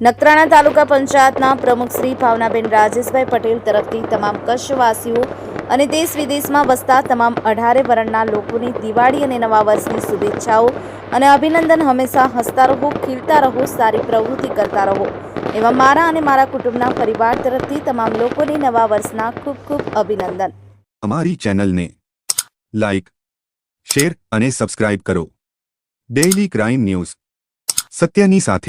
નખત્રાણા તાલુકા પંચાયતના પ્રમુખ શ્રી ભાવનાબેન રાજેશભાઈ પટેલ તરફથી તમામ કચ્છવાસીઓ અને દેશ વિદેશમાં વસતા તમામ અઢારે વર્ણના લોકોની દિવાળી અને નવા વર્ષની શુભેચ્છાઓ અને અભિનંદન હંમેશા હસતા રહો, ખીલતા રહો, સારી પ્રવૃત્તિ કરતા રહો. એવા મારા અને મારા કુટુંબના પરિવાર તરફથી તમામ લોકોની નવા વર્ષના ખૂબ ખૂબ અભિનંદન. અમારી ચેનલને લાઈક, શેર અને સબસ્ક્રાઇબ કરો. Daily crime news. સત્યની સાથે.